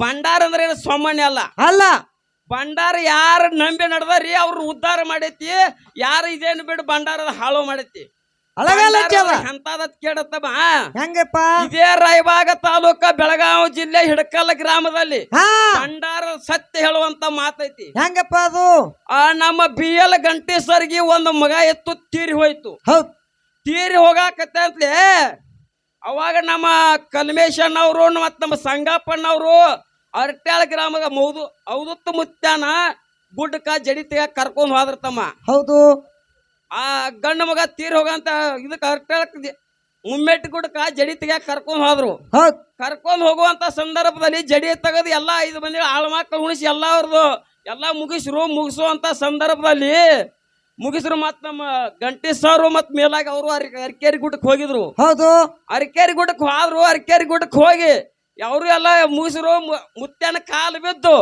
ಭಂಡಾರ ಅಂದ್ರೆ ಏನು ಸಾಮಾನ್ಯ ಅಲ್ಲ. ಅಲ್ಲ. ಭಂಡಾರ ಯಾರು ನಂಬಿ ನಡೆದಾರಿ ಅವ್ರ ಉದ್ಧಾರ ಮಾಡೈತಿ ಯಾರು ಇದೇನು ಬಿಡು ಭಂಡಾರದ ಹಾಳು ಮಾಡೈತಿ. ಕೇಳತ್ತಮ್ಮ ಹೆಂಗಪ್ಪ? ಇದೇ ರಾಯಬಾಗ ತಾಲೂಕ ಬೆಳಗಾವಿ ಜಿಲ್ಲೆ ಹಿಡಕಲ್ಲ ಗ್ರಾಮದಲ್ಲಿ ಭಂಡಾರ ಸತ್ಯ ಹೇಳುವಂತ ಮಾತೈತಿ. ಹೆಂಗಪ್ಪ ಅದು? ನಮ್ಮ ಬಿ ಎಲ್ ಗಂಟೇಶ್ವರ್ಗಿ ಒಂದು ಮಗ ಎತ್ತು ತೀರಿ ಹೋಯ್ತು. ಹೌದ್. ತೀರಿ ಹೋಗಾಕತ್ತೆ ಅಂತಲೇ ಅವಾಗ ನಮ್ಮ ಕಲ್ಮೇಶನ್ ಅವರು ಮತ್ತು ನಮ್ಮ ಸಂಗಪ್ಪಣ್ಣವರು ಅರಟ್ಯಾಳ ಗ್ರಾಮದ ಮೌದು ಅವದತ್ತು ಮುತ್ತಾನ ಗುಡ್ಡಕ್ಕ ಜಡಿತಿಗ ಕರ್ಕೊಂಡು ಹೋದ್ರ ತಮ್ಮ. ಹೌದು. ಆ ಗಂಡ ಮಗ ತೀರ್ ಹೋಗಂತ ಇದಕ್ಕೆ ಅರಟ್ಯಾಳಕ್ ಗುಡ್ಕ ಜಡಿ ಜಡಿತಿಗ ಕರ್ಕೊಂಡು ಹೋದ್ರು. ಹೌದ್. ಕರ್ಕೊಂಡು ಹೋಗುವಂತ ಸಂದರ್ಭದಲ್ಲಿ ಜಡಿ ತೆಗೆದು ಎಲ್ಲ ಐದು ಮಂದಿ ಆಳ್ಮಕ್ಳು ಉಣಿಸಿ ಎಲ್ಲ ಅವ್ರದ್ದು ಎಲ್ಲ ಮುಗಿಸ್ರು ಮುಗಿಸುವಂತ ಸಂದರ್ಭದಲ್ಲಿ ಮುಗಿಸ್ರು ಮತ್ ನಮ್ಮ ಗಂಟೆ ಸರ್ ಮತ್ ಮೇಲಾಗಿ ಅವರು ಅರಿಕೇರಿ ಗುಡ್ಡಕ್ಕೆ ಹೋಗಿದ್ರು. ಹೌದು. ಅರಿಕೇರಿ ಗುಡ್ಡಕ್ಕೆ ಹೋದ್ರು ಅರಿಕೇರಿ ಗುಡ್ಡಕ್ಕೆ ಹೋಗಿ ಅವರು ಎಲ್ಲ ಮುಗಿಸ್ರು ಮುತ್ಯಾನ ಕಾಲು ಬಿದ್ದು.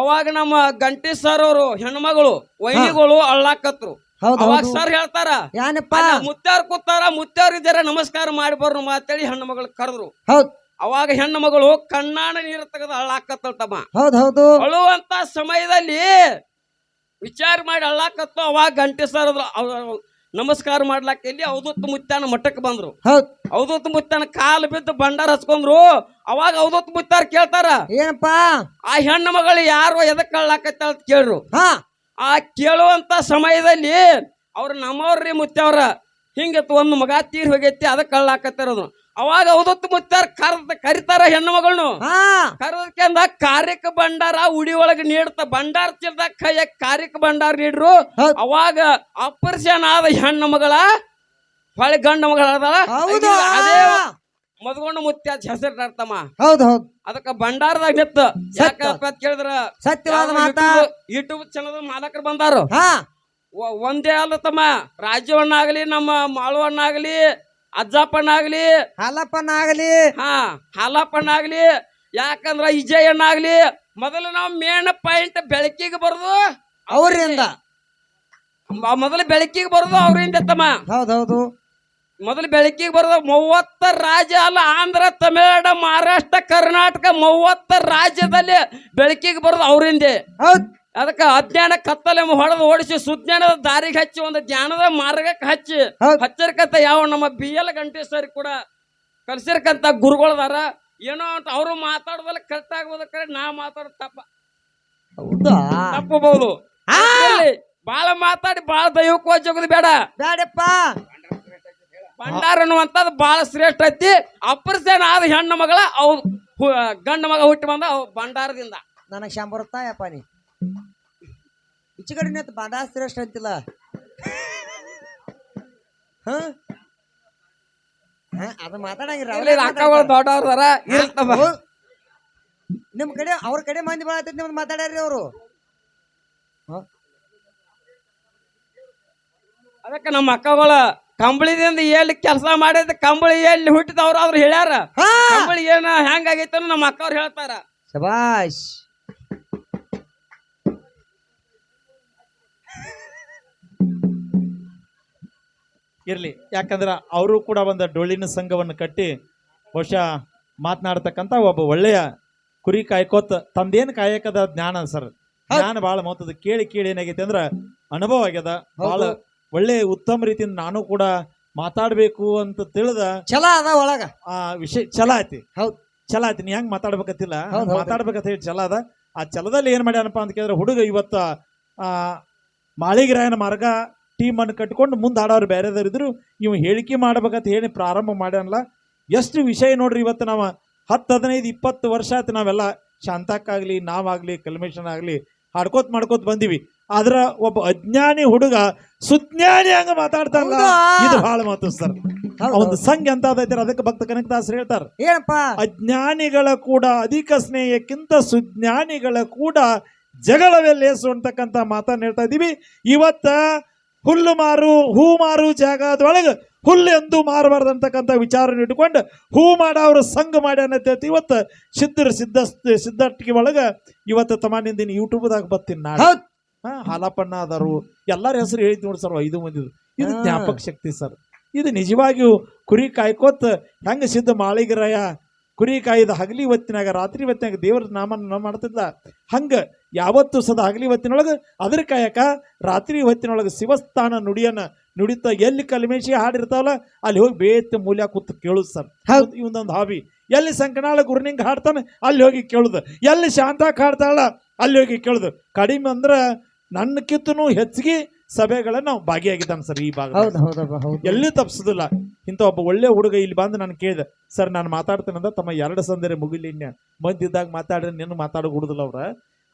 ಅವಾಗ ನಮ್ಮ ಗಂಟೇಶ್ವರ್ ಅವರು ಹೆಣ್ಮಗಳು ವೈನಿಗಳು ಅಳ್ಳಾಕತ್ರು. ಅವಾಗ ಸರ್ ಹೇಳ್ತಾರ ಮುತ್ಯಾರ್ ಕೂತಾರ ಮುತ್ಯಾರ್ ಇದ್ದಾರ ನಮಸ್ಕಾರ ಮಾಡಿ ಬರ್ರು ಮಾತೇಳಿ ಹೆಣ್ಣು ಮಗಳು ಕರೆದ್ರು. ಹೌದ್. ಅವಾಗ ಹೆಣ್ಣು ಮಗಳು ಕಣ್ಣಾಣ ನೀರು ತೆಗೆದು ಅಳ್ಳಾಕತ್ತಳ ತಮ್ಮ. ಹೌದ್ ಹೌದು. ಅಳುವಂತ ಸಮಯದಲ್ಲಿ ವಿಚಾರ ಮಾಡಿ ಅಳ್ಳಾಕತ್ತು ಅವಾಗ ಗಂಟೆ ಸರ್ ನಮಸ್ಕಾರ ಮಾಡ್ಲಾಕ ಇಲ್ಲಿ ಅವಧೂತ್ ಮುತ್ತಾನ ಮಠಕ್ಕೆ ಬಂದ್ರು. ಹೌದ್. ಅವಧೂತ್ ಮುತ್ತಾನ ಕಾಲು ಬಿದ್ದು ಭಂಡಾರ ಹಚ್ಕೊಂಡ್ರು ಅವಾಗ ಅವಧೂತ್ ಮುತ್ತಾರ ಕೇಳ್ತಾರ ಏನಪ್ಪ? ಆ ಹೆಣ್ಣು ಮಗಳು ಯಾರು ಎದಕ್ಕೆ ಅಳ್ಳಾಕತ್ತ ಅಂತ ಕೇಳ್ರು. ಹಾ. ಆ ಕೇಳುವಂತ ಸಮಯದಲ್ಲಿ ಅವ್ರು ನಮ್ಮವ್ರಿ ಮುತ್ತವ್ರ ಹಿಂಗತ್ತು ಒಂದು ಮಗ ತೀರ್ ಹೋಗೈತಿ ಅದಕ್ಕೆ ಅಳ್ಳಾಕತ್ತಿರೋದು ಅವಾಗ ಅವಧೂತ್ ಮುತ್ತಾರ ಕರ್ದ ಕರಿತಾರ ಹೆಣ್ಣು ಮಗಳನ್ನು ಹಾ. ಕಾರ್ಯಕ ಭಂಡಾರ ಉಡಿ ಒಳಗೆ ನೀಡ್ತ ಭಂಡಾರ ಚಿಲ್ದ ಕೈಯ ಕಾರ್ಯಕ ಭಂಡಾರ ನೀಡ್ರು. ಅವಾಗ ಅಪರ್ಷನ್ ಆದ ಹೆಣ್ಣು ಮಗಳ ಹೊಳೆ ಗಂಡ ಮಗಳ ಅದೇ ಮದ್ಗೊಂಡು ಮುತ್ಯ ಹೆಸರು ನಡ್ತಮ್ಮ ಹೌದು ಹೌದು. ಅದಕ್ಕ ಭಂಡಾರದಾಗ ನಿತ್ತ ಯಾಕಪ್ಪ ಕೇಳಿದ್ರ? ಸತ್ಯವಾದ ಮಾತಾ? ಯೂಟ್ಯೂಬ್ ಚಾನಲ್ ಮಾಲಕರು ಬಂದಾರು. ಒಂದೇ ಅಲ್ಲ ತಮ್ಮ ರಾಜ್ಯವನ್ನಾಗಲಿ ನಮ್ಮ ಮಾಳುವಣ್ಣ ಆಗ್ಲಿ ಹಾಲಪ್ಪನಾಗ್ಲಿ. ಆಗ್ಲಿ ಹಾಲಪ್ಪನ ಆಗಲಿ ಹಾ ಹಾಲಪ್ಪನಾಗ್ಲಿ. ಆಗ್ಲಿ ಯಾಕಂದ್ರ ವಿಜಯಣ್ಣ ಆಗ್ಲಿ ಮೊದಲು ನಾವು ಮೇನ್ ಪಾಯಿಂಟ್ ಬೆಳಕಿಗೆ ಬರೋದು ಅವರಿಂದ. ಮೊದಲು ಬೆಳಕಿಗೆ ಬರೋದು ಅವರಿಂದ ತಮ್ಮ. ಹೌದೌದು. ಹೌದು ಮೊದಲು ಬೆಳಕಿಗೆ ಬರೋದು ಮೂವತ್ತ ರಾಜ್ಯ ಅಲ್ಲ ಆಂಧ್ರ ತಮಿಳುನಾಡು ಮಹಾರಾಷ್ಟ್ರ ಕರ್ನಾಟಕ ಮೂವತ್ತ ರಾಜ್ಯದಲ್ಲಿ ಬೆಳಕಿಗೆ ಬರೋದು ಅವರಿಂದ. ಹೌದ್. ಅದಕ್ಕೆ ಅಜ್ಞಾನ ಕತ್ತಲೆ ಹೊಡೆದು ಓಡಿಸಿ ಸುಜ್ಞಾನದ ದಾರಿಗೆ ಹಚ್ಚಿ ಒಂದು ಜ್ಞಾನದ ಮಾರ್ಗಕ್ಕೆ ಹಚ್ಚಿ. ಹಚ್ಚಿರ್ಕಂತ ಯಾವ ನಮ್ಮ ಬಿ ಎಲ್ ಗಂಟೇಶ್ವರಿ ಕೂಡ ಕಲ್ಸಿರ್ಕಂತ ಗುರುಗಳದಾರ. ಏನೋ ಅಂತ ಅವರು ಮಾತಾಡೋದಲ್ಲ ಕರೆಕ್ಟ್ ಆಗ್ಬೋದು ಕರೆ ನಾ ಮಾತಾಡೋದು ತಪ್ಪ. ಹೌದಾ? ತಪ್ಪಬಹುದು! ಬಾಳ ಮಾತಾಡಿ ಬಾಳ ದೈವಕ್ಕೆ ಹೋಗೋದು ಬೇಡ. ಬೇಡಪ್ಪ. ಭಂಡಾರ ಅನ್ನುವಂಥದ್ದು ಬಾಳ ಶ್ರೇಷ್ಠ ಐತಿ. ಅಪರ್ಸೇನ ಆದ ಹೆಣ್ಣು ಮಗಳ ಅವ್ ಗಂಡು ಮಗ ಹುಟ್ಟಿ ಬಂದ ಅವ್ ಭಂಡಾರದಿಂದ. ನನಗ್ ಶಂಬರ್ ಯಪ್ಪ ನೀ. ಈಚೆ ಕಡೆ ನಿಂತು ಬಾಂಧ ಶ್ರೇಷ್ಠ ಅಂತಿಲ್ಲ. ಹಾ? ಹ, ಅದು ಮಾತಾಡಂಗಿರ ಇಲ್ಲಿ ಅಕ್ಕಗಳು ದೊಡ್ಡವ್ರದಾರ ಇರ್ತವ ನಿಮ್ ಕಡೆ ಅವ್ರ ಕಡೆ ಮಂದಿ ಬಾಳ ನಿಮ್ದು ಮಾತಾಡ್ಯಾರಿ ಅವರು. ಅದಕ್ಕೆ ನಮ್ಮ ಅಕ್ಕಗಳ ಕಂಬಳಿದಿಂದ ಎಲ್ಲಿ ಕೆಲಸ ಮಾಡಿದ ಕಂಬಳಿ ಎಲ್ಲಿ ಹುಟ್ಟಿದವ್ರು ಅವ್ರು ಹೇಳ್ಯಾರ. ಕಂಬಳಿ ಏನ ಹೆಂಗಾಗೈತೆ ನಮ್ಮ ಅಕ್ಕವ್ರು ಹೇಳ್ತಾರ. ಶಬಾಷ್! ಇರಲಿ. ಯಾಕಂದ್ರೆ ಅವರು ಕೂಡ ಒಂದು ಡೊಳ್ಳಿನ ಸಂಘವನ್ನು ಕಟ್ಟಿ ಬಹುಶಃ ಮಾತನಾಡ್ತಕ್ಕಂಥ ಒಬ್ಬ ಒಳ್ಳೆಯ ಕುರಿ ಕಾಯ್ಕೋತ ತಂದೇನು ಕಾಯಕದ ಜ್ಞಾನ ಸರ್? ಜ್ಞಾನ ಭಾಳ ಮಹತ್ವದ ಕೇಳಿ ಕೇಳಿ ಏನಾಗೈತೆ ಅಂದ್ರೆ ಅನುಭವ ಆಗ್ಯದ. ಭಾಳ ಒಳ್ಳೆ ಉತ್ತಮ ರೀತಿಯಿಂದ ನಾನು ಕೂಡ ಮಾತಾಡಬೇಕು ಅಂತ ತಿಳಿದ ಛಲ ಅದ ಒಳಗ. ಆ ವಿಷಯ ಛಲ ಐತಿ ಹೌದು. ಛಲ ಐತಿ ನೀ ಹೆಂಗ್ ಹೌದ್. ಮಾತಾಡ್ಬೇಕಂತ ಹೇಳಿ ಛಲ ಅದ. ಆ ಛಲದಲ್ಲಿ ಏನ್ ಮಾಡ್ಯಾನಪ್ಪ ಅಂತ ಕೇಳಿದ್ರೆ ಹುಡುಗ ಇವತ್ತ ಆ ಮಾಳಿಗ್ರಾಯನ ಮಾರ್ಗ ಟೀಮ್ ಅನ್ನು ಕಟ್ಕೊಂಡು ಮುಂದೆ ಆಡೋರು ಬೇರೆದವ್ರು ಇದ್ರು ಇವ್ ಹೇಳಿಕೆ ಮಾಡ್ಬೇಕಂತ ಹೇಳಿ ಪ್ರಾರಂಭ ಮಾಡ್ಯಾನಲ್ಲ. ಎಷ್ಟು ವಿಷಯ ನೋಡ್ರಿ ಇವತ್ತು ನಾವು ಹತ್ತು ಹದಿನೈದು ಇಪ್ಪತ್ತು ವರ್ಷ ಆಯ್ತು ನಾವೆಲ್ಲ ಶಾಂತಕ್ಕಾಗಲಿ ನಾವಾಗ್ಲಿ ಕಲ್ಮೇಶನ್ ಆಗಲಿ ಹಾಡ್ಕೋತ್ ಮಾಡ್ಕೋತ್ ಬಂದಿವಿ. ಆದ್ರ ಒಬ್ಬ ಅಜ್ಞಾನಿ ಹುಡುಗ ಸುಜ್ಞಾನಿ ಹಂಗ ಮಾತಾಡ್ತಾರಲ್ಲ ಇದು ಬಹಳ ಮಾತು ಸರ್. ಒಂದು ಸಂಘ ಅಂತ ಅದಕ್ಕೆ ಭಕ್ತ ಕನಕದಾಸರು ಹೇಳ್ತಾರೆ. ಏನಪ್ಪ? ಅಜ್ಞಾನಿಗಳ ಕೂಡ ಅಧಿಕ ಸ್ನೇಹಕ್ಕಿಂತ ಸುಜ್ಞಾನಿಗಳ ಕೂಡ ಜಗಳವೇ ಲೇಸು ಅಂತಕ್ಕಂಥ ಮಾತನ್ನ ಹೇಳ್ತಾ ಇದ್ದೀವಿ ಇವತ್ತ ಹುಲ್ಲು ಮಾರು ಹೂ ಮಾರು ಜಾಗದೊಳಗೆ ಹುಲ್ಲು ಎಂದು ಮಾರಬಾರ್ದಂತಕ್ಕಂಥ ವಿಚಾರನ ಇಟ್ಕೊಂಡು ಹೂ ಮಾಡವ್ರ ಸಂಘ ಮಾಡಿ ಅಂತ ಹೇಳ್ತಿ ಇವತ್ತು ಸಿದ್ಧರು ಸಿದ್ಧ ಸಿದ್ಧಟ್ಟಿಗೆ ಒಳಗೆ ಇವತ್ತು ತಮ್ಮ ನಿಂದಿನ ಯೂಟ್ಯೂಬ್ದಾಗ ಬರ್ತೀನಿ ನಾನು ಹಾ ಹಾಲಪ್ಪಣ್ಣ ಅದಾರು ಎಲ್ಲರ ಹೆಸರು ಹೇಳಿದ್ ನೋಡಿ ಸರ್ ಐದು ಮಂದಿ ಇದು. ಜ್ಞಾಪಕ ಶಕ್ತಿ ಸರ್. ಇದು ನಿಜವಾಗಿಯೂ ಕುರಿ ಕಾಯ್ಕೋತ್ ಹೆಂಗ ಸಿದ್ಧ ಮಾಳಿಗರಾಯ ಕುರಿ ಕಾಯ್ದ ಹಗಲಿ ಹೊತ್ತಿನಾಗ ರಾತ್ರಿ ಹೊತ್ತಿನಾಗ ದೇವ್ರ ನಾಮನ ಮಾಡ್ತಿದ್ಲ. ಹಂಗ ಯಾವತ್ತು ಸದಾ ಹಗಲಿ ಹೊತ್ತಿನೊಳಗೆ ಅದ್ರ ಕಾಯಕ ರಾತ್ರಿ ಹೊತ್ತಿನೊಳಗೆ ಶಿವಸ್ಥಾನ ನುಡಿಯನ್ನ ನುಡಿತ ಎಲ್ಲಿ ಕಲ್ಮೇಶಿ ಹಾಡಿರ್ತಾವಲ್ಲ ಅಲ್ಲಿ ಹೋಗಿ ಬೇತ್ ಮೂಲ್ಯ ಕೂತ್ ಕೇಳುದು ಸರ್. ಇವೊಂದು ಇವನೊಂದು ಹಾಬಿ. ಎಲ್ಲಿ ಸಂಕನಾಳ ಗುರುನಿಂಗ್ ಹಾಡ್ತಾನೆ ಅಲ್ಲಿ ಹೋಗಿ ಕೇಳುದು. ಎಲ್ಲಿ ಶಾಂತಾಕ್ ಹಾಡ್ತಾಳ ಅಲ್ಲಿ ಹೋಗಿ ಕೇಳುದು. ಕಡಿಮೆ ಅಂದ್ರ ನನ್ನಕ್ಕಿಂತನೂ ಹೆಚ್ಚಿಗೆ ಸಭೆಗಳನ್ನ ನಾವು ಭಾಗಿಯಾಗಿದ್ದಾನೆ ಸರ್ ಈ ಭಾಗ ಹೌದು ಹೌದಪ್ಪ ಹೌದು ಎಲ್ಲಿ ತಪ್ಪಿಸೋದಿಲ್ಲ. ಇಂಥ ಒಬ್ಬ ಒಳ್ಳೆ ಹುಡುಗ ಇಲ್ಲಿ ಬಂದು ನಾನು ಕೇಳಿದೆ ಸರ್ ನಾನು ಮಾತಾಡ್ತೇನೆ ಅಂದ್ರೆ ತಮ್ಮ ಎರಡು ಸಂದರೆ ಮುಗಿಲಿ ಇನ್ಯ ಮಂದಿದ್ದಾಗ ಮಾತಾಡ್ರೆ ನಿನ್ನ ಮಾತಾಡಕೂಡುದಿಲ್ಲ ಅವ್ರ.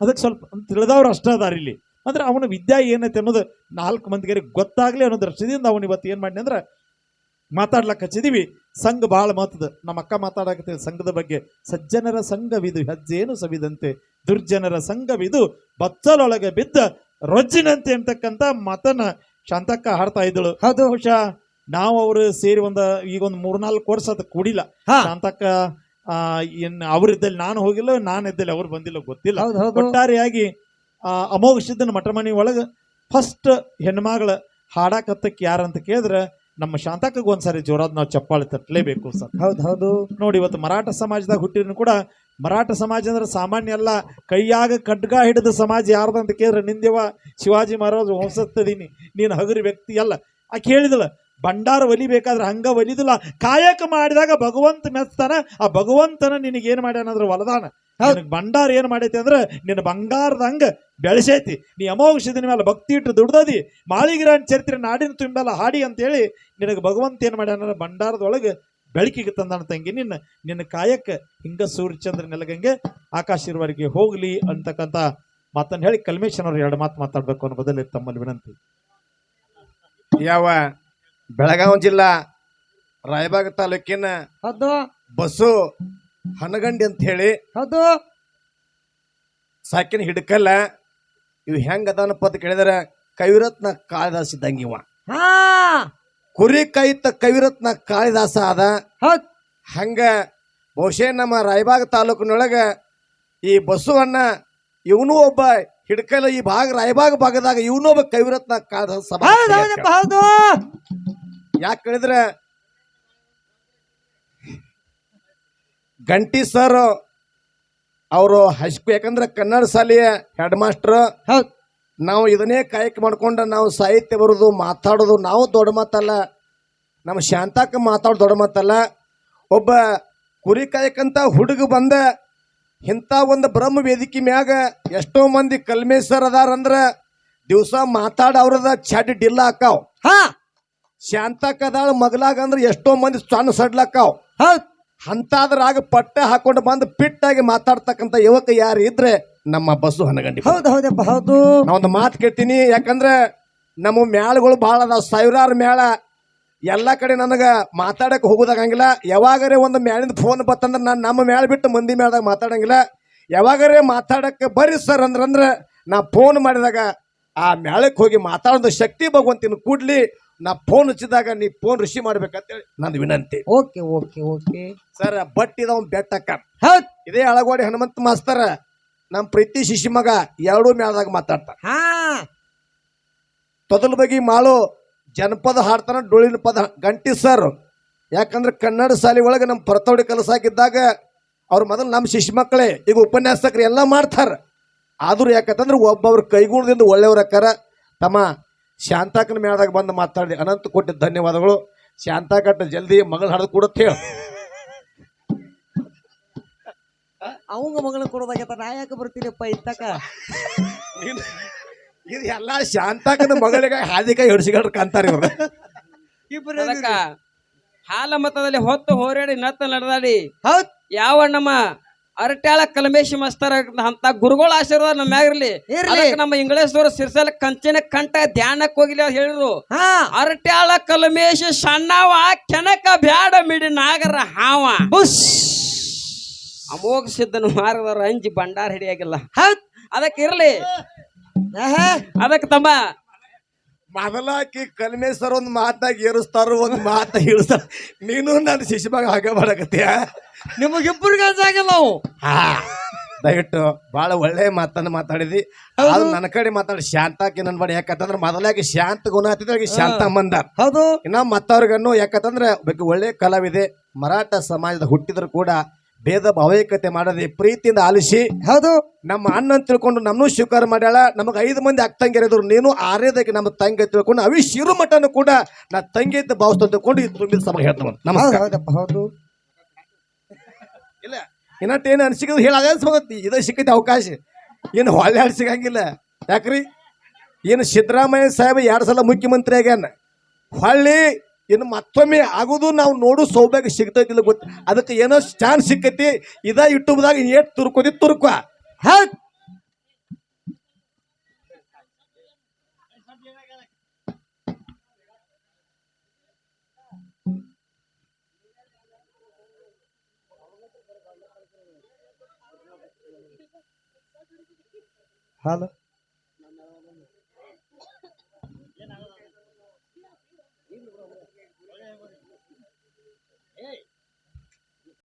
ಅದಕ್ಕೆ ಸ್ವಲ್ಪ ತಿಳಿದವ್ರು ಅಷ್ಟೇ ಅದಾರ ಇಲ್ಲಿ. ಅಂದ್ರೆ ಅವನ ವಿದ್ಯಾ ಏನೈತೆ ಅನ್ನೋದು ನಾಲ್ಕು ಮಂದಿಗೆ ಗೊತ್ತಾಗ್ಲಿ ಅನ್ನೋ ದೃಷ್ಟಿಯಿಂದ ಅವನು ಇವತ್ತು ಏನು ಮಾಡಿ ಅಂದ್ರೆ ಮಾತಾಡ್ಲಕ್ಕ ಹಚ್ಚಿದೀವಿ. ಸಂಘ ಭಾಳ ಮಹತ್ವದ ನಮ್ಮ ಅಕ್ಕ ಮಾತಾಡಕತ್ತೆ ಸಂಘದ ಬಗ್ಗೆ ಸಜ್ಜನರ ಸಂಘವಿದು ಹೆಜ್ಜೇನು ಸವಿದಂತೆ. ದುರ್ಜನರ ಸಂಘವಿದು ಬಚ್ಚಲೊಳಗೆ ಬಿದ್ದ ರೊಜ್ಜಿನಂತೆ ಅಂತಕ್ಕಂಥ ಮಾತನ್ನ ಶಾಂತಕ್ಕ ಹಾಡ್ತಾ ಇದ್ದಳು. ಹೌದು. ಬಹುಶಃ ನಾವು ಅವರು ಸೇರಿ ಒಂದ ಈಗ ಒಂದು ಮೂರ್ನಾಲ್ಕು ಕೋರ್ಸ್ ಅದು ಕೂಡಿಲ್ಲ. ಶಾಂತಕ್ಕ ಆ, ಏನ್ ಅವರಿದ್ದಲ್ಲಿ ನಾನು ಹೋಗಿಲ್ಲ ನಾನು ಇದ್ದಲ್ಲಿ ಅವ್ರು ಬಂದಿಲ್ಲ ಗೊತ್ತಿಲ್ಲ. ಹೌದು ಹೌದು. ಒಟ್ಟಾರೆಯಾಗಿ ಆ, ಅಮೋಘ ಮಠ ಮಠಮನಿ ಒಳಗೆ ಫಸ್ಟ್ ಹೆಣ್ಮಗಳ ಹಾಡಾಕತ್ತಕ್ಕೆ ಯಾರಂತ ಕೇಳಿದ್ರೆ ನಮ್ಮ ಶಾಂತಕ್ಕಗೆ ಒಂದ್ಸಾರಿ ಜೋರಾದ ನಾವು ಚಪ್ಪಾಳೆ ತಟ್ಟಲೇಬೇಕು ಸರ್. ಹೌದು ಹೌದು. ನೋಡಿ ಇವತ್ತು ಮರಾಠ ಸಮಾಜದಾಗ ಹುಟ್ಟಿದ್ರು ಕೂಡ ಮರಾಠ ಸಮಾಜ ಅಂದ್ರೆ ಸಾಮಾನ್ಯ ಅಲ್ಲ. ಕೈಯಾಗ ಖಡ್ಗ ಹಿಡಿದ ಸಮಾಜ ಯಾರ್ದಂತ ಅಂತ ಕೇಳಿದ್ರೆ ನಿಂದೇವ ಶಿವಾಜಿ ಮಹಾರಾಜ್ ವಂಶಸ್ಥದೀನಿ. ನೀನು ಹಗುರಿ ವ್ಯಕ್ತಿ ಅಲ್ಲ. ಆ ಕೇಳಿದಲ್ಲ ಭಂಡಾರ ಒಲಿಬೇಕಾದ್ರೆ ಹಂಗ ಒಲಿದಿಲ್ಲ. ಕಾಯಕ ಮಾಡಿದಾಗ ಭಗವಂತ ಮೆಚ್ತಾನ. ಆ ಭಗವಂತನ ನಿನಗೇನು ಮಾಡ್ಯಾನಂದ್ರೆ ವಲದಾನ. ನಿನಗೆ ಭಂಡಾರ ಏನು ಮಾಡೈತಿ ಅಂದ್ರೆ ನಿನ್ನ ಬಂಗಾರದ ಹಂಗ ಬೆಳೆಸೈತಿ. ನೀ ಅಮೋಘಿಸಿದ ಮೇಲೆ ಭಕ್ತಿ ಇಟ್ಟು ದುಡ್ದದಿ. ಮಾಳಿಗಿರಾನ್ ಚರಿತ್ರೆ ನಾಡಿನ ತುಂಬೆಲ್ಲ ಹಾಡಿ ಅಂತೇಳಿ ನಿನಗೆ ಭಗವಂತ ಏನು ಮಾಡ್ಯಾನ ಭಂಡಾರದೊಳಗೆ ಬೆಳಕಿಗೆ ತಂದಾನ ತಂಗಿ ನಿನ್ನ ನಿನ್ನ ಕಾಯಕ್ಕೆ ಹಿಂಗ ಸೂರ್ಯಚಂದ್ರ ನೆಲಗಂಗೆ ಆಕಾಶಿರುವವರೆಗೆ ಹೋಗಲಿ ಅಂತಕ್ಕಂಥ ಮಾತನ್ನು ಹೇಳಿ ಕಲ್ಮೇಶನವ್ರು ಎರಡು ಮಾತು ಮಾತಾಡ್ಬೇಕು ಅನ್ನೋ ಬದಲು ತಮ್ಮಲ್ಲಿ ವಿನಂತಿ. ಯಾವ ಬೆಳಗಾವಿ ಜಿಲ್ಲಾ ರಾಯಬಾಗ ತಾಲೂಕಿನ ಹೌದು. ಬಸ್ಸು ಹನಗಂಡಿ ಅಂತ ಹೇಳಿ ಹೌದು. ಸಾಕಿನ ಹಿಡ್ಕಲ್ಲ ಇವ್ ಹೆಂಗ್ ಅದಾನಪ್ಪ ಅಂತ ಕೇಳಿದ್ರೆ ಕವಿರತ್ನ ಕಾಳಿದಾಸ ಇದ್ದಂಗಿವ ಹಾ. ಕುರಿ ಕೈತ ಕವಿರತ್ನ ಕಾಳಿದಾಸ ಅದ ಹೌದ್. ಹಂಗ ಬಹುಶಃ ನಮ್ಮ ರಾಯಬಾಗ ತಾಲೂಕಿನೊಳಗ ಈ ಬಸವಣ್ಣ ಇವನು ಒಬ್ಬ ಹಿಡ್ಕಲ ಈ ಭಾಗ ರಾಯಬಾಗ ಭಾಗದಾಗ ಇವನು ಒಬ್ಬ ಕವಿರತ್ನ ಕಾಳಿದಾಸ ಸಭಾ ಹೌದು ಹೌದಪ್ಪ ಹೌದು. ಯಾಕೆ ಹೇಳಿದ್ರೆ ಗಂಟಿ ಸರ್ ಅವರು ಹೈಸ್ಕೂಲ್ ಯಾಕಂದ್ರೆ ಕನ್ನಡ ಶಾಲೆಯ ಹೆಡ್ ಮಾಸ್ಟರ್. ಹೌದ್. ನಾವು ಇದನ್ನೇ ಕಾಯಕ ಮಾಡ್ಕೊಂಡು ನಾವು ಸಾಹಿತ್ಯ ಬರೋದು ಮಾತಾಡೋದು ನಾವು ದೊಡ್ಡ ಮಾತಲ್ಲ. ನಮ್ಮ ಶಾಂತಾಕ ಮಾತಾಡೋದು ದೊಡ್ಡ ಮಾತಲ್ಲ. ಒಬ್ಬ ಕುರಿ ಕಾಯಕಂತ ಹುಡುಗ ಬಂದ ಇಂಥ ಒಂದು ಬ್ರಹ್ಮ ವೇದಿಕೆ ಮ್ಯಾಗ ಎಷ್ಟೋ ಮಂದಿ ಕಲ್ಮೇಶ್ವರ್ ಅದಾರಂದ್ರೆ ದಿವಸ ಮಾತಾಡ ಅವ್ರದ ಚಡ್ ಡಿಲ್ಲ ಹಾಕಾವ್. ಹಾ. ಶಾಂತಕ್ಕ ಅದಾಳ ಮಗಲಾಗ ಅಂದ್ರೆ ಎಷ್ಟೋ ಮಂದಿ ಸಣ್ಣ ಸಡ್ಲಕ್ಕಾವ್ ಹೌದ್. ಅಂತಾದ್ರಾಗ ಪಟ್ಟ ಹಾಕೊಂಡು ಬಂದು ಪಿಟ್ಟಾಗಿ ಮಾತಾಡ್ತಕ್ಕಂಥ ಯುವಕ ಯಾರು ಇದ್ರೆ ನಮ್ಮ ಬಸ್ಸು ಹನಗಂಡಿ ಹೌದು ಹೌದಪ್ಪ ಹೌದು. ನಾ ಒಂದು ಮಾತು ಕೇಳ್ತೀನಿ ಯಾಕಂದ್ರೆ ನಮ್ಮ ಮೇಳಗಳು ಭಾಳ ಅದಾವ ಸಾವಿರಾರು ಮ್ಯಾಳ. ಎಲ್ಲ ಕಡೆ ನನಗೆ ಮಾತಾಡಕ್ಕೆ ಹೋಗೋದಾಗಂಗಿಲ್ಲ. ಯಾವಾಗರೇ ಒಂದು ಮ್ಯಾಲಿಂದ ಫೋನ್ ಬತ್ತಂದ್ರೆ ನಾನು ನಮ್ಮ ಮೇಳ ಬಿಟ್ಟು ಮಂದಿ ಮೇಳದಾಗ ಮಾತಾಡಂಗಿಲ್ಲ. ಯಾವಾಗರೇ ಮಾತಾಡಕ್ಕೆ ಬರ್ರಿ ಸರ್ ಅಂದ್ರಂದ್ರೆ ನಾ ಫೋನ್ ಮಾಡಿದಾಗ ಆ ಮ್ಯಾಳಕ್ಕೆ ಹೋಗಿ ಮಾತಾಡೋದು ಶಕ್ತಿ ಭಗವಂತಿನ ಕೂಡ್ಲಿ ನಾ ಫೋನ್ ಹಚ್ಚಿದಾಗ ನೀ ಫೋನ್ ರಿಸೀವ್ ಮಾಡ್ಬೇಕಂತೇಳಿ ನಂದು ವಿನಂತಿ. Okay okay okay. Sir but ಇದಾವ್ ಬೆಟ್ಟಕ್ಕ. ಹೌದ್. ಇದೇ ಅಳಗೋಡಿ ಹನುಮಂತ ಮಾಸ್ತರ ನಮ್ಮ ಪ್ರೀತಿ ಶಿಶಿ ಮಗ ಎರಡೂ ಮೇಳದಾಗ ಮಾತಾಡ್ತಾರ ಹಾ. ತೊದಲ ಬಗ್ಗೆ ಮಾಳು ಜನಪದ ಹಾಡ್ತಾನ ಡೊಳ್ಳಿನ ಪದ ಗಂಟಿ ಸರ್. ಯಾಕಂದ್ರೆ ಕನ್ನಡ ಶಾಲೆ ಒಳಗೆ ನಮ್ಮ ಪರತೋಡಿ ಕಲಸಾಕಿದ್ದಾಗ ಅವ್ರು ಮೊದಲು ನಮ್ಮ ಶಿಶು ಮಕ್ಕಳೇ ಈಗ ಉಪನ್ಯಾಸಕರು ಎಲ್ಲ ಮಾಡ್ತಾರೆ. ಆದರೂ ಯಾಕಂತಂದ್ರೆ ಒಬ್ಬೊಬ್ರು ಕೈಗೂಣದಿಂದ ಒಳ್ಳೆಯವ್ರ ಅಕ್ಕಾರ. ತಮ್ಮ ಶಾಂತಾಕನ ಮೇಳದಾಗ ಬಂದು ಮಾತಾಡಿ ಅನಂತ ಕೊಟ್ಟಿದ್ದ ಧನ್ಯವಾದಗಳು. ಶಾಂತಾಕಟ್ಟ ಜಲ್ದಿ ಮಗಳು ಹಾಡ್ದು ಕೊಡುತ್ತೆ ಹೇಳು. ಅವಂಗ ಮಗಳ ಕೊಡೋದಾಗತ್ತ ನಾ ಯಾಕೆ ಬರ್ತೀನಪ್ಪ ಇತ್ತಕ ಇದು ಎಲ್ಲ ಶಾಂತಾಕನ ಮಗಳಿಗೆ ಹಾದಿಕಾಯಿ ಹಿಡಿಸಿಕೊಂಡ್ರೆ ಕಾಂತಾರ ಇವ್ರು. ಇಬ್ರು ಅದಕ್ಕ ಹಾಲ ಮತದಲ್ಲಿ ಹೊತ್ತು ಹೋರಾಡಿ ನತ್ತ ನಡೆದಾಡಿ. ಹೌದ್. ಯಾವ ನಮ್ಮ ಅರಟ್ಯಾಳ ಕಲಮೇಶಿ ಮಸ್ತರ ಅಂತ ಗುರುಗಳ ಆಶೀರ್ವಾದ ನಮ್ಮ ಮ್ಯಾಗಿರ್ಲಿ ಇರ್ಲಿ. ಅದಕ್ಕೆ ನಮ್ಮ ಇಂಗ್ಲೇಶ್ವರ ಸಿರ್ಸಲ ಕಂಚಿನ ಕಂಠ ಧ್ಯಾನಕ್ಕೆ ಹೋಗಿಲ್ಲ ಅಂತ ಹೇಳಿದ್ರು. ಹಾ. ಅರಟ್ಯಾಳ ಕಲಮೇಶಿ ಸಣ್ಣವ ಕೆನಕ ಬ್ಯಾಡ ಮಿಡಿ ನಾಗರ ಹಾವ. ಬುಸ್ ಅಮೋಘ ಸಿದ್ಧನ ಮಾರದವ್ರ ಅಂಜಿ ಭಂಡಾರ ಹಿಡಿಯಾಗಿಲ್ಲ. ಹೌದ್ ಅದಕ್ಕೆ ಇರ್ಲಿ. ಅದಕ್ಕೆ ತಮ್ಮ ಮೊದಲಾಕಿ ಕಲ್ಮೇಶ್ವರ ಒಂದು ಮಾತಾಗ ಏರಿಸ್ತಾರ ಒಂದು ಮಾತ ಇಳಿಸ್ತಾರ ನೀನು ನನ್ನ ಶಿಶುಭಾಗ ಹಾಗೆ ಮಾಡಕತ್ತೀಯ? ನಿಮಗಿಬ್ಬರಿಗೆ ಅನ್ಸಾಗಿಲ್ಲ ನಾವು ಹಾ ದಯವಿಟ್ಟು ಭಾಳ ಒಳ್ಳೆ ಮಾತನ್ನ ಮಾತಾಡಿದಿ. ಅದು ನನ್ನ ಕಡೆ ಮಾತಾಡಿ ಶಾಂತಾಕಿ ನನ್ನ ಬಡಿ ಯಾಕಂತಂದ್ರೆ ಮೊದಲಾಗಿ ಶಾಂತ ಗುಣ ಹತ್ತಿದ್ರೆ ಶಾಂತ ಮಂದ. ಹೌದು. ಇನ್ನ ಮತ್ತವ್ರಿಗನ್ನು ಯಾಕಂತಂದ್ರೆ ಒಳ್ಳೆ ಕಲಾವಿದೆ ಮರಾಠ ಸಮಾಜದ ಹುಟ್ಟಿದ್ರು ಕೂಡ ಭೇದ ಭಾವೈಕತೆ ಮಾಡದೆ ಪ್ರೀತಿಯಿಂದ ಆಲಿಸಿ ಹೌದು. ನಮ್ಮ ಅಣ್ಣ ತಿಳ್ಕೊಂಡು ನಮ್ಮನ್ನು ಸ್ವೀಕಾರ ಮಾಡ್ಯಾಳ. ನಮಗೆ ಐದು ಮಂದಿ ಅಕ್ಕ ತಂಗಿಯರಿದ್ರು ನೀನು ಆರ್ಯದಕ್ಕೆ ನಮ್ಮ ತಂಗಿ ತಿಳ್ಕೊಂಡು ಅವಿ ಶಿರು ಮಠನು ಕೂಡ ನಾ ತಂಗಿ ಅಂತ ಭಾವಿಸ್ತಾ ತಿಳ್ಕೊಂಡು ಇದು ತುಂಬಿದ ಸಭೆ ಹೇಳ್ತಾವ ಹೌದು ನಮಸ್ಕಾರ. ಹೌದಪ್ಪ ಹೌದು. ಇಲ್ಲ ಇನ್ನಟ್ಟು ಏನು ಹೇಳಿ ಹೇಳಾಗ ಹೋಗತ್ತಿ ಇದು ಸಿಕ್ಕೈತಿ ಅವಕಾಶ. ಏನು ಹೊಳ್ಳೆ ಹಾಡು ಸಿಗಂಗಿಲ್ಲ. ಯಾಕ್ರಿ? ಏನು ಸಿದ್ದರಾಮಯ್ಯ ಸಾಹೇಬ್ ಎರಡು ಸಲ ಮುಖ್ಯಮಂತ್ರಿ ಆಗ್ಯಾನ. ಹೊಳ್ಳಿ ಇನ್ನು ಮತ್ತೊಮ್ಮೆ ಆಗೋದು ನಾವು ನೋಡು ಸೌಭಾಗ್ಯ ಸಿಗ್ತೈತಿಲ್ಲ ಗೊತ್ತ ಅದಕ್ಕೆ ಏನೋ ಚಾನ್ಸ್ ಸಿಕ್ಕೈತಿ. ಇದ ಯೂಟ್ಯೂಬ್ದಾಗ ಏಟ್ ತುರ್ಕೋದಿ ತುರ್ಕ. ಹೌದ್. ಹಲೋ.